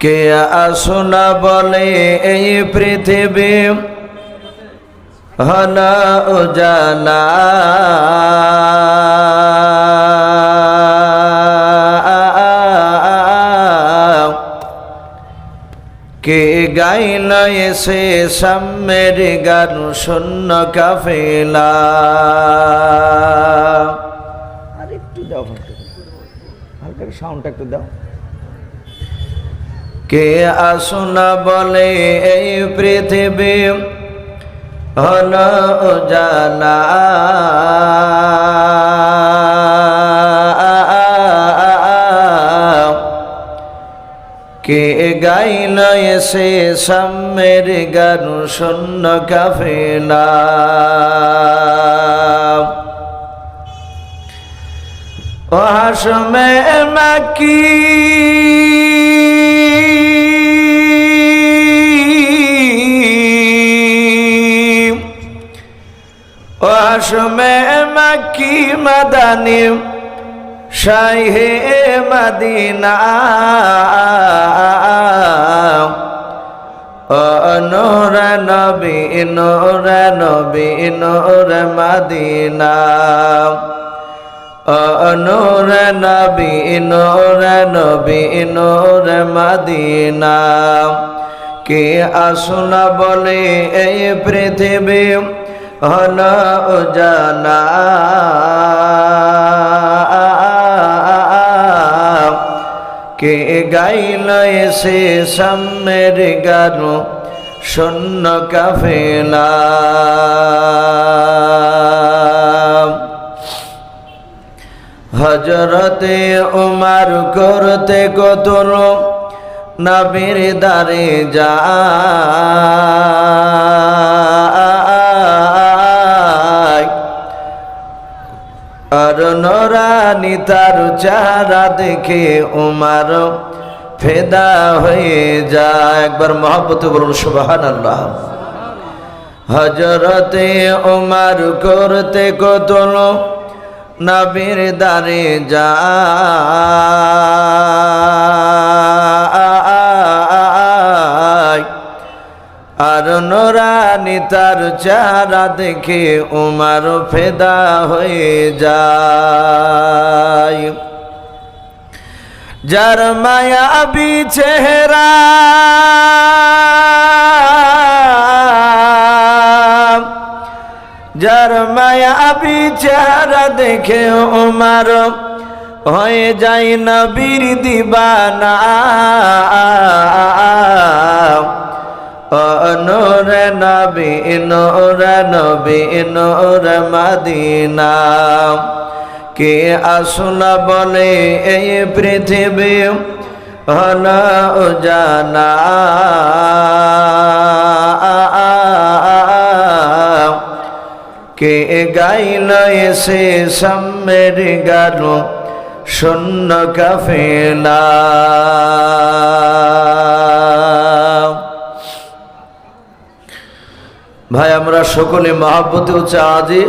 কে আসুনা বলে এই পৃথিবী? হল উজালা কে গাইল এসে সাম্যের গান শূন্য কাফেলা? আর একটু দাও হালকা সাউন্ডটা একটু দাও। কে আসুনা বলে এই পৃথিবী? হল জানা কে গাইল এসে সাম্যের গান শূন্য কাফেলা। ও হাসমে মাকি হাসমে মাকি মাদানি শাহে মদিনা। নোর নবী নোর নবী, নোর মদিনা। নূর নবী নূর নবী, নূর মদিনা। কে আসুনা বলে এই পৃথিবী? হল জানা কে গাইল এসে সাম্যের গানো শূন্য কাফেলা। হজরতে উমার করতে কতল নবীর দারে যা। আর নরানি তার চেহারা দেখে উমার ফেদা হয়ে যায়। একবার মহাপতি বলুন সুবাহান আল্লাহ হজরতে উমার করতে কতল নবীর দারে যা আর নোরানি তার চেহারা দেখে উমার ফেদা হয়ে যায়। যার মায়াবি চেহারা, যার মায়াবি চেহারা দেখে উমার হয়ে যাই নবীর দিবানা। নোর নবী নোর নবী, নোর মদিনা। কে আসুনা বলে এই পৃথিবী? হল জানা কে গাইল এসে সাম্যের গানো শূন্য কাফেলা। ভাই আমরা সকলে মহাব্বতে হচ্ছে আজি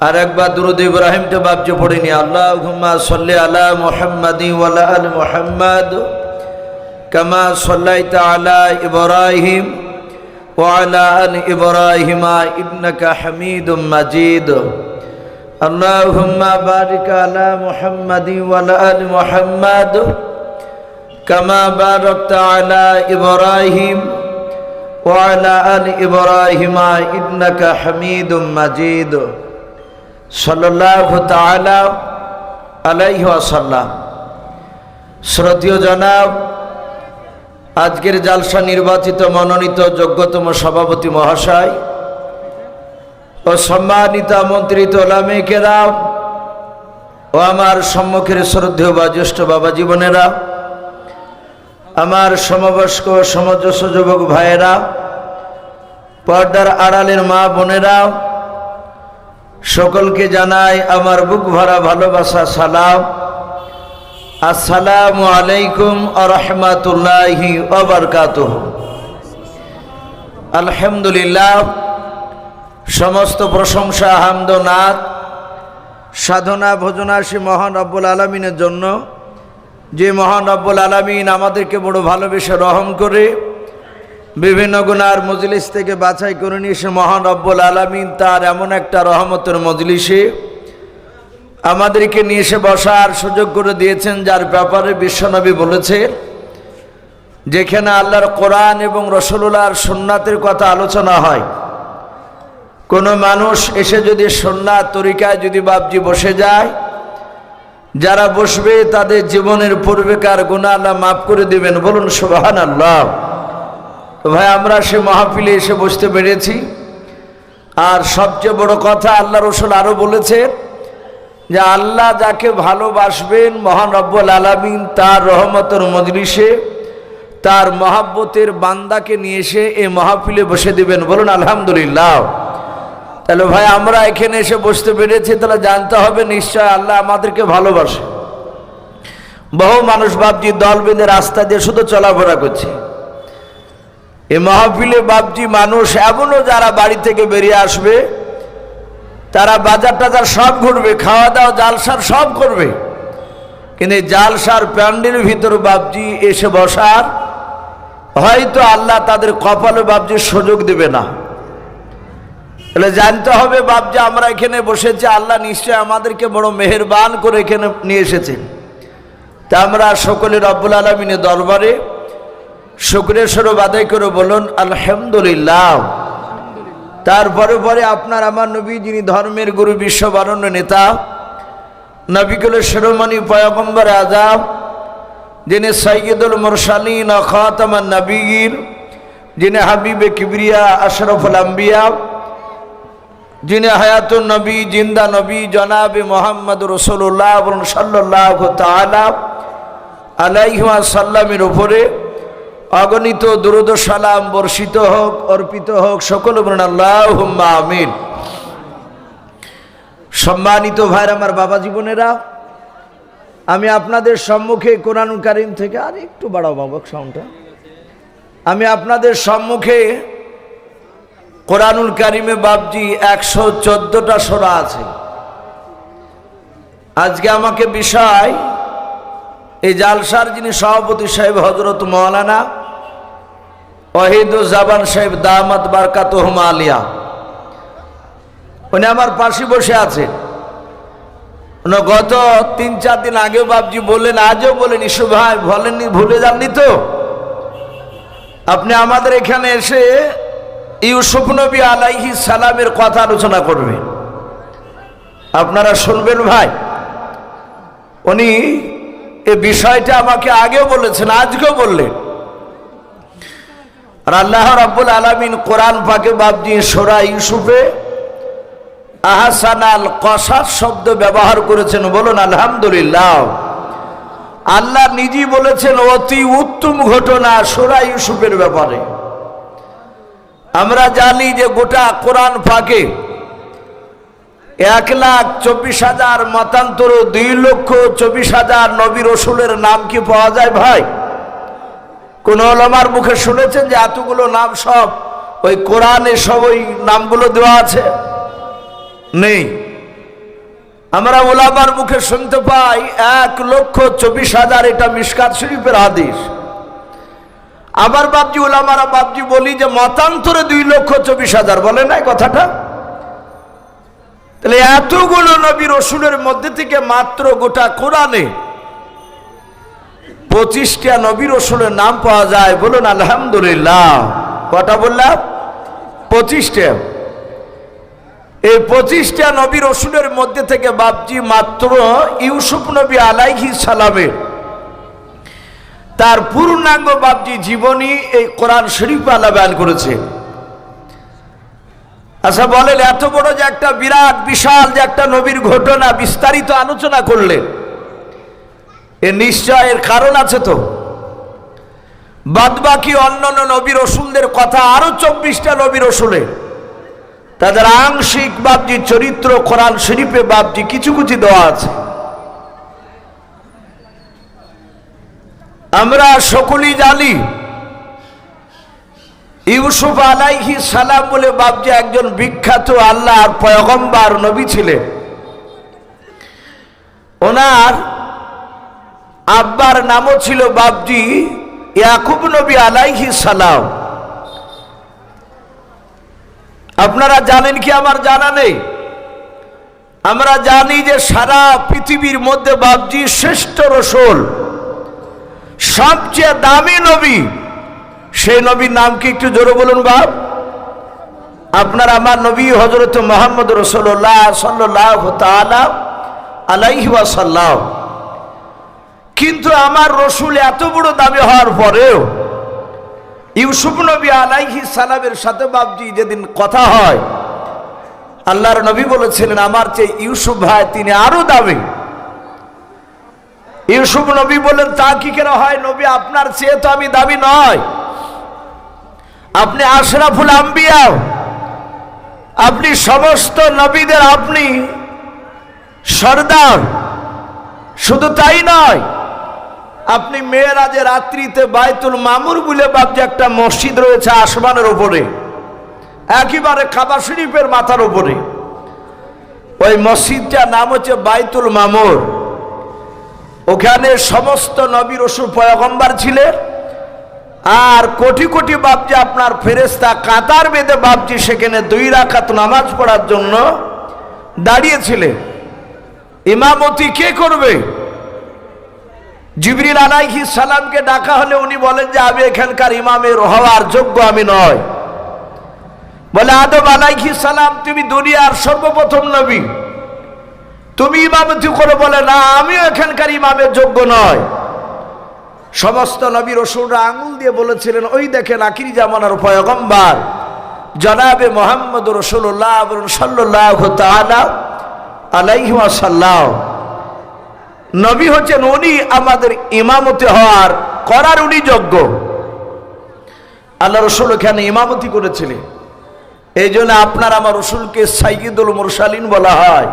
আর একবার দুরুদ ইব্রাহিম তো বাবজে পড়িনি আল্লাহ হুম্মা সাল্লি আলা মুহাম্মাদি ওয়ালা আল মুহাম্মাদ কামা সাল্লাইতা আলা ইব্রাহিম وعلى آل إبراهيم إنك حميد مجيد اللهم بارك على محمد وعلى آل محمد كما باركت على إبراهيم وعلى آل إبراهيم إنك حميد مجيد صلى الله تعالى عليه وسلم শ্রদ্ধীয় জনাব আজকের জালসা নির্বাচিত মনোনীত যোগ্যতম সভাপতি মহাশয় ও সম্মানিত আমন্ত্রিত ওলামেকেরাও ও আমার সম্মুখের শ্রদ্ধেয় বা জ্যেষ্ঠ বাবা জীবনেরা আমার সমবয়স্ক সমজস্ব যুবক ভাইয়েরা, পর্দার আড়ালের মা বোনেরা, সকলকে জানাই আমার বুক ভরা ভালোবাসা, সালাম। আসসালামু আলাইকুম আরহামাতুল্লাহি অবরকাত আলহামদুলিল্লাহ, সমস্ত প্রশংসা হামদনাথ সাধনা ভোজনাসী মহান রব্বুল আলমিনের জন্য। যে মহান রব্বুল আলমিন আমাদেরকে বড় ভালোবেসে রহম করে বিভিন্ন গুনার মজলিস থেকে বাছাই করে নিয়ে এসে মহান আলমিন তার এমন একটা রহমতের মজলিসে আমাদেরকে নিয়ে এসে বসার সুযোগ করে দিয়েছেন, যার ব্যাপারে বিশ্বনবী বলেছে, যেখানে আল্লাহর কোরআন এবং রসুল্লাহর সোননাথের কথা আলোচনা হয়। কোনো মানুষ এসে যদি সন্ন্যাত তরিকায় যদি বাবজি বসে যায় যারা বসবে তাদের জীবনের পূর্বেকার গুণা আল্লাহ মাফ করে দিবেন। বলুন সুবাহান আল্লাহ ভাই, আমরা সে মাহফিলে এসে বসতে পেরেছি। আর সবচেয়ে বড় কথা, আল্লাহ রসুল আরও বলেছে যে, আল্লাহ যাকে ভালোবাসবেন, মহান রব্বুল আলমিন তার রহমতের মজলিসে, তার মহাব্বতের বান্দাকে নিয়ে এসে এই মাহফিলে বসে দিবেন। বলুন, আলহামদুলিল্লাহ। তাহলে ভাই, আমরা এখানে এসে বসতে পেরেছি, তাহলে জানতে হবে নিশ্চয় আল্লাহ আমাদেরকে ভালোবাসে। বহু মানুষ বাপজি দল বেঁধে রাস্তা দিয়ে শুধু চলাফেরা করছে। এ মাহফিলে বাপজি মানুষ এমনও যারা বাড়ি থেকে বেরিয়ে আসবে, তারা বাজার টাজার সব ঘুরবে, খাওয়া দাওয়া জালসার সব করবে। কিন্তু জালসার প্যান্ডেল ভিতর বাপজি এসে বসার, হয়তো আল্লাহ তাদের কপালে বাপজির সুযোগ দেবে না। তাহলে জানতে হবে, বাপ যে আমরা এখানে বসেছি, আল্লাহ নিশ্চয় আমাদেরকে বড় মেহেরবান করে এখানে নিয়ে এসেছেন। তা আমরা সকলে রব্বুল আলমিনের দরবারে শুক্রের স্বরূপ আদায় করে বলুন, আলহামদুলিল্লাহ। তারপরে পরে আপনার আমার নবী, যিনি ধর্মের গুরু, বিশ্ববারণ্য নেতা, নবিকুলের শিরোমণি, পয়গম্বর আজাব যিনি সৈয়দুল মুরসালিন খাতামান নবীর যিনি হাবিবে কিবরিয়া, আশরফুল আম্বিয়া যিনি হায়াতুন নবী, জিন্দা নবী, জনাবে মোহাম্মদ রসুল্লাহ সাল্লাহ তালা আলাইহা সাল্লামের উপরে অগণিত দুরুদ সালাম বর্ষিত হোক, অর্পিত হোক, সকল আল্লাহ আমিন। সম্মানিত ভাইর আমার বাবা জীবনেরা, আমি আপনাদের সম্মুখে কোরআন কারিম থেকে আর একটু বাড়াও বাবা সাউন্ডটা আমি আপনাদের সম্মুখে কোরআনুল কারিমে বাবজি একশো চোদ্দটা সোরা আছে। আজকে আমাকে বিষয়, এই জালসার যিনি সভাপতি সাহেব হজরত মৌলানা ওহিদুজ্জামান সাহেব দামাত বারকাত আলিয়া, উনি আমার পাশে বসে আছে গত তিন চার দিন আগেও বাবজি বললেন, আজও বলেন, ইসু ভাই বলেননি, ভুলে যাননি তো? আপনি আমাদের এখানে এসে ইউসুফ নবী আলাইহি সালামের কথা আলোচনা করবে। আপনারা শুনবেন ভাই, উনি এ বিষয়টা আমাকে আগেও বলেছেন, আজকেও বললেন। আর আল্লাহ রাব্বুল আলমিন কোরআন পাকে বাবজি সোরা ইউসুফে আহাসান আল কসার শব্দ ব্যবহার করেছেন, বলুন আলহামদুলিল্লাহ। আল্লাহ নিজেই বলেছেন, অতি উত্তম ঘটনা সোরা ইউসুফের ব্যাপারে। আমরা জানি যে গোটা কোরআন ফাঁকে এক লাখ চব্বিশ হাজার মতান্তর, দুই লক্ষ চব্বিশ হাজার নবী রসুলের নাম কি পাওয়া যায় ভাই? কোন ওলামার মুখে শুনেছেন যে এতগুলো নাম সব ওই কোরআনে সব ওই নামগুলো দেওয়া আছে? নেই। আমরা ওলামার মুখে শুনতে পাই এক লক্ষ চব্বিশ হাজার এটা মিসকাত শরীফের আদেশ আবার বাবজি ওলামারা বাবজি বলি যে মতান্তরে দুই লক্ষ চব্বিশ হাজার, বলে নাই কথাটা? তাহলে এতগুলো নবী রসুলের মধ্যে থেকে মাত্র গোটা কোরআনে পঁচিশটা নবী রসুলের নাম পাওয়া যায়। বলুন, আলহামদুলিল্লাহ। কটা বললাম? পঁচিশটা। এই পঁচিশটা নবী রসুলের মধ্যে থেকে বাবজি মাত্র ইউসুফ নবী আলাইহি সালামের তার পূর্ণাঙ্গ বাবজি জীবনী এই কোরআন শরীফ আল্লাহ বয়ান করেছে। আচ্ছা বলেন, এত বড় যে একটা বিরাট, বিশাল যে একটা নবীর ঘটনা, বিস্তারিত আলোচনা করলেন এ নিশ্চয় এর কারণ আছে তো? বাদবাকি অন্যান্য নবীর রসুলদের কথা আরও চব্বিশটা নবীর রসুলের তাদের আংশিক বাবজি চরিত্র কোরআন শরীফে বাবজি কিছু কিছু দেওয়া আছে। আমরা সকলেই জানি ইউসুফ আলাইহি সালাম বলে বাবজি একজন বিখ্যাত আল্লাহ আর পয়গম্বার নবী ছিলেন। ওনার আব্বার নামও ছিল বাবজি ইয়াকুব নবী আলাইহি সালাম। আপনারা জানেন কি আমার জানা নেই? আমরা জানি যে সারা পৃথিবীর মধ্যে বাবজি শ্রেষ্ঠ রসুল। সবচেয়ে দামি নবী, সেই নবীর নাম কি একটু জোরে বলুন বাপ? আপনার আমার নবী হজরত মোহাম্মদ রসোল্লাহ সাল্লাহ তালা আলাইহি ওয়াসাল্লাম। কিন্তু আমার রসুল এত বড় দামি হওয়ার পরেও ইউসুফ নবী আলাইহি সালামের সাথে বাবজি যেদিন কথা হয়, আল্লাহর নবী বলেছিলেন, আমার চেয়ে ইউসুফ ভাই তিনি আরও দামি। ইউসুফ নবী বলেন, তা কি কেন হয়? নবী, আপনার চেয়ে তো আমি দাবি নয়। আপনি আশরাফুল আম্বিয়াও আপনি সমস্ত নবীদের আপনি সর্দার। শুধু তাই নয়, আপনি মেয়েরাজে রাত্রিতে বাইতুল মামুর বলে বাবজি একটা মসজিদ রয়েছে আসমানের ওপরে একেবারে কাবা শরীফের মাথার ওপরে ওই মসজিদটার নাম হচ্ছে বাইতুল মামুর। ওখানে সমস্ত নবীর ওষুধ পয়গম্বার ছিলেন আর কোটি কোটি বাপজি আপনার ফেরেস্তা কাতার বেঁধে বাপজি সেখানে দুই রাখাত নামাজ পড়ার জন্য দাঁড়িয়েছিলেন ইমামতি কে করবে? জিবরিল আলাইহি সালামকে ডাকা হলে উনি বলেন যে, আমি এখানকার ইমামের হওয়ার যোগ্য আমি নয়। বলে, আদম আলাইহি সালাম, তুমি দুনিয়ার সর্বপ্রথম নবী। তুমি ইমামতি করে বলে, না, আমিও এখানকার ইমামের যোগ্য নয়। সমস্ত নবী রসুলরা আঙুল দিয়ে বলেছিলেন, ওই দেখেন আকিরি জামানার পয়গম্বার, জনাবে মোহাম্মদ রসুল্লাহ সাল্লাহ তালা নবী হচ্ছেন উনি আমাদের ইমামতি হওয়ার, করার উনি যোগ্য। আল্লাহ রসুল এখানে ইমামতি করেছিলেন। এই জন্য আপনার আমার রসুলকে সাইয়দুল মুরসালিন বলা হয়।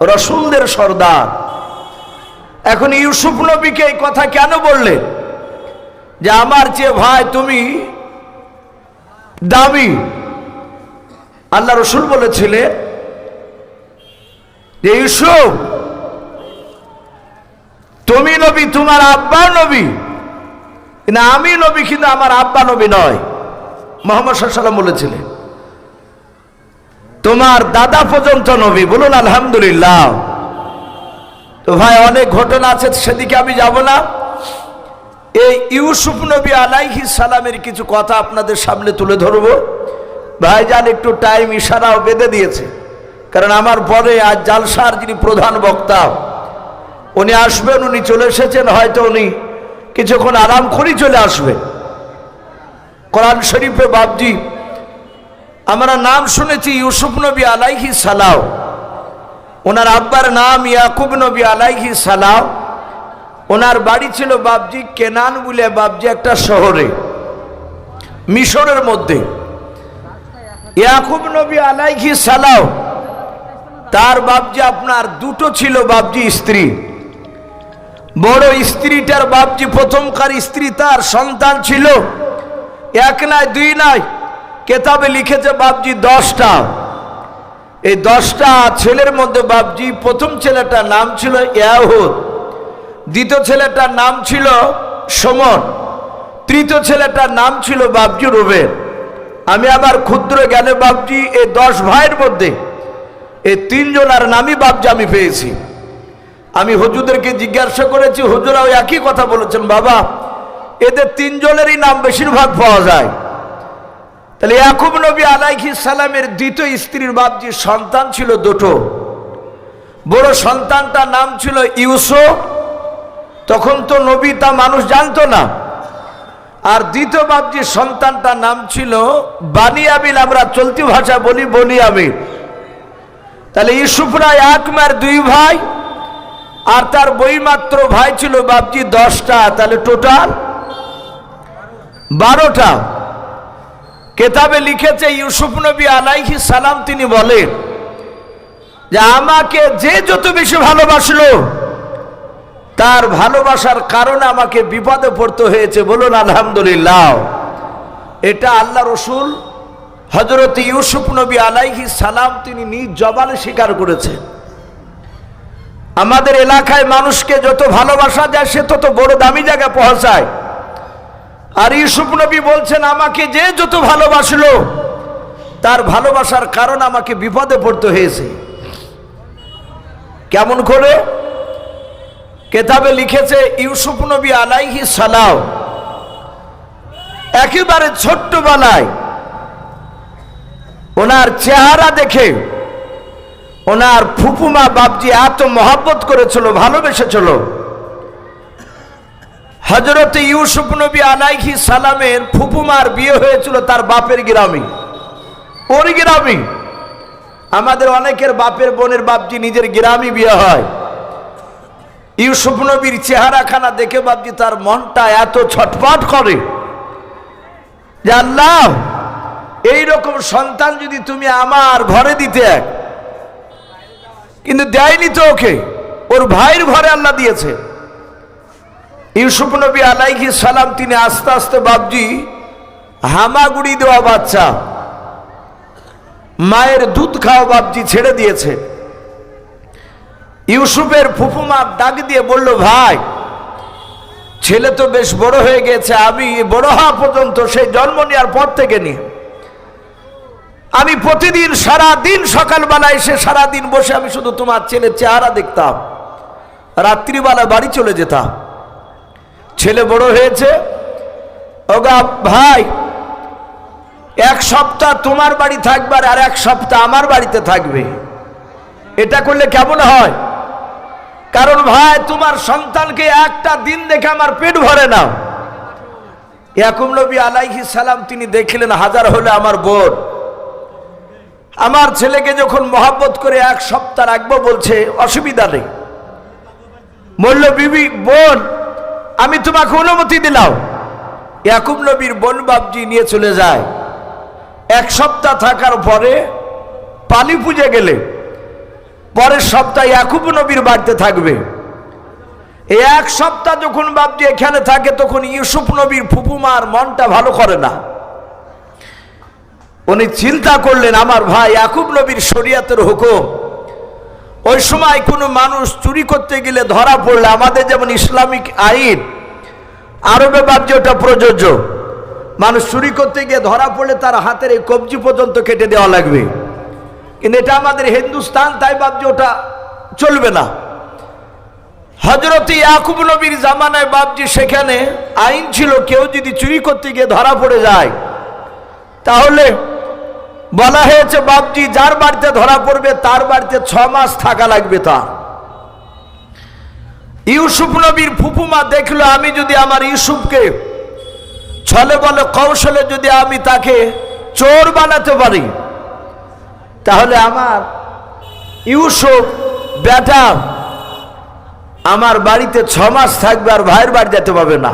রসুলদের সর্দার। এখন ইউসুফ নবীকে এই কথা কেন বললে? যে আমার যে ভাই তুমি দামি। আল্লাহ রসুল বলেছিলে যে ইউসুফ, তুমি নবী, তোমার আব্বা নবী। কিন্তু আমি নবী, কিন্তু আমার আব্বা নবী নয়। মোহাম্মদ সাল্লাম বলেছিলেন তোমার দাদা পর্যন্ত নবী, বলুন আলহামদুলিল্লাহ। তো ভাই, অনেক ঘটনা আছে, সেদিকে আমি যাব না। এই ইউসুফ নবী আলাইহি সালামের কিছু কথা আপনাদের সামনে তুলে ধরব। ভাইজান একটু টাইম ইশারাও বেঁধে দিয়েছে। কারণ আমার পরে আজ জালসার যিনি প্রধান বক্তা, উনি আসবেন, উনি চলে এসেছেন, হয়তো উনি কিছুক্ষণ আরাম করেই চলে আসবেন কোরআন শরীফে বাবজি আমরা নাম শুনেছি ইউসুফ নবী আলাইহি সালাও ওনার আব্বার নাম ইয়াকুব নবী আলাইহি সালাম। ওনার বাড়ি ছিল বাবজি কেনান বলে বাবজি একটা শহরে, মিশরের মধ্যে। ইয়াকুব নবী আলাইহি সালাও তার বাবজি আপনার দুটো ছিল বাবজি স্ত্রী। বড় স্ত্রীটার বাবজি প্রথমকার স্ত্রী তার সন্তান ছিল। এক নয় দুই নয় কেতাবে লিখেছে বাবজি দশটা। এই দশটা ছেলের মধ্যে বাবজি প্রথম ছেলেটার নাম ছিল ইয়াহুদ। দ্বিতীয় ছেলেটার নাম ছিল সমর। তৃতীয় ছেলেটার নাম ছিল বাবজি রুবেন আমি আবার ক্ষুদ্র জ্ঞানে বাবজি এই দশ ভাইয়ের মধ্যে এই তিনজনার নামই বাবজি আমি পেয়েছি। আমি হুজুরদেরকে জিজ্ঞাসা করেছি, হুজুরাও একই কথা বলেছেন, বাবা, এদের তিনজনেরই নাম বেশিরভাগ পাওয়া যায়। তাহলে ইয়াকুব নবী আলাইহি সালামের দ্বিতীয় স্ত্রীর বাপজির সন্তান ছিল দুটো। বড় সন্তানটার নাম ছিল ইউসুফ। তখন তো নবী তা মানুষ জানতো না। আর দ্বিতীয় বাপজির সন্তানটার নাম ছিল বানিয়ামিল আমরা চলতি ভাষা বলি বনিয়ামিল তাহলে ইউসুফরা এক মার দুই ভাই, আর তার বইমাত্র ভাই ছিল বাপজি দশটা। তাহলে টোটাল বারোটা। কেতাবে লিখেছে, ইউসুফ নবী আলাইহি সালাম তিনি বলেন যে, আমাকে যে যত বেশি ভালোবাসলো, তার ভালোবাসার কারণে আমাকে বিপদে পড়তে হয়েছে। বলুন, আলহামদুলিল্লাহ। এটা আল্লাহ রসুল হজরত ইউসুফ নবী আলাইহি সালাম তিনি নিজ জবানে স্বীকার করেছেন। আমাদের এলাকায় মানুষকে যত ভালোবাসা যায় সে তত বড় দামি জায়গায় পৌঁছায়। আর ইউসুফ নবী বলছেন, আমাকে যে যত ভালোবাসলো, তার ভালোবাসার কারণ আমাকে বিপদে পড়তে হয়েছে। কেমন করে? কেতাবে লিখেছে, ইউসুফ নবী আলাইহি সালাম একেবারে ছোট্টবেলায় ওনার চেহারা দেখে, ওনার ফুপুমা বাপজি এত মহাব্বত করেছিল, ভালোবেসেছিল হজরত ইউসুফ নবী আলাইহি সালামের ফুপুমার বিয়ে হয়েছিল তার বাপের গ্রামে। ওর গ্রামে। আমাদের অনেকের বাপের বোনের বাপজি নিজের গ্রামে বিয়ে হয়। ইউসুফ নবীর চেহারাখানা দেখে বাপজি তার মনটা এত ছটপট করে যে, আল্লাহ, এইরকম সন্তান যদি তুমি আমার ঘরে দিতে। কিন্তু দেয়নি তো ওকে। ওর ভাইয়ের ঘরে আল্লাহ দিয়েছে। ইউসুফ নবী আলাইহি সালাম, তিনি আস্তে আস্তে বাবজি হামাগুড়ি দেওয়া বাচ্চা, মায়ের দুধ খাওয়া বাবজি ছেড়ে দিয়েছে। ইউসুফের ফুফুমা ডাক দিয়ে বলল, ভাই, ছেলে তো বেশ বড় হয়ে গেছে, আমি বড় হওয়া পর্যন্ত সেই জন্ম নেওয়ার পর থেকে নিয়ে আমি প্রতিদিন সারা দিন সকালবেলা এসে সারা দিন বসে আমি শুধু তোমার ছেলের চেহারা দেখতাম। রাত্রিবেলা বাড়ি চলে যেতাম। ছেলে বড় হয়েছে। ওগা ভাই, এক সপ্তাহ তোমার বাড়ি থাকবে আর এক সপ্তাহ আমার বাড়িতে থাকবে। এটা করলে কেমন হয়? কারণ ভাই, তোমার সন্তানকে একটা দিন দেখে আমার পেট ভরে না। ইয়াকুব নবী আলাইহি সালাম তিনি দেখলেন, হাজার হলে আমার বোন। আমার ছেলেকে যখন মহাব্বত করে এক সপ্তাহ রাখব বলছে, অসুবিধা নেই। বলল, বিবি, বোন আমি তোমাকে অনুমতি দিলাম। ইয়াকুব নবীর বোন বাবজি নিয়ে চলে যায়। এক সপ্তাহ থাকার পরে পালি পুজে গেলে। পরের সপ্তাহে ইয়াকুব নবীর বাড়িতে থাকবে। এক সপ্তাহ যখন বাবজি এখানে থাকে, তখন ইউসুফ নবীর ফুপুমার মনটা ভালো করে না। উনি চিন্তা করলেন, আমার ভাই ইয়াকুব নবীর শরিয়াতের হুকুম ওই সময় কোনো মানুষ চুরি করতে গেলে ধরা পড়লে আমাদের যেমন ইসলামিক আইন, আরবে বাব্য ওটা প্রযোজ্য। মানুষ চুরি করতে গিয়ে ধরা পড়লে তার হাতের এই কবজি পর্যন্ত কেটে দেওয়া লাগবে। কিন্তু এটা আমাদের হিন্দুস্তান, তাই বাব্য ওটা চলবে না। হজরত ইয়াকুব নবীর জামানায় বাবজি সেখানে আইন ছিল, কেউ যদি চুরি করতে গিয়ে ধরা পড়ে যায়, তাহলে বলা হয়েছে, বাপজি যার বাড়িতে ধরা পড়বে, তার বাড়িতে ছ মাস থাকা লাগবে তার। ইউসুফ নবীর ফুপুমা দেখল, আমি যদি আমার ইউসুফকে ছলে বলে কৌশলে যদি আমি তাকে চোর বানাতে পারি, তাহলে আমার ইউসুফ বেটা আমার বাড়িতে ছ মাস থাকবে আর ভাইয়ের বাড়ি যেতে পারবে না।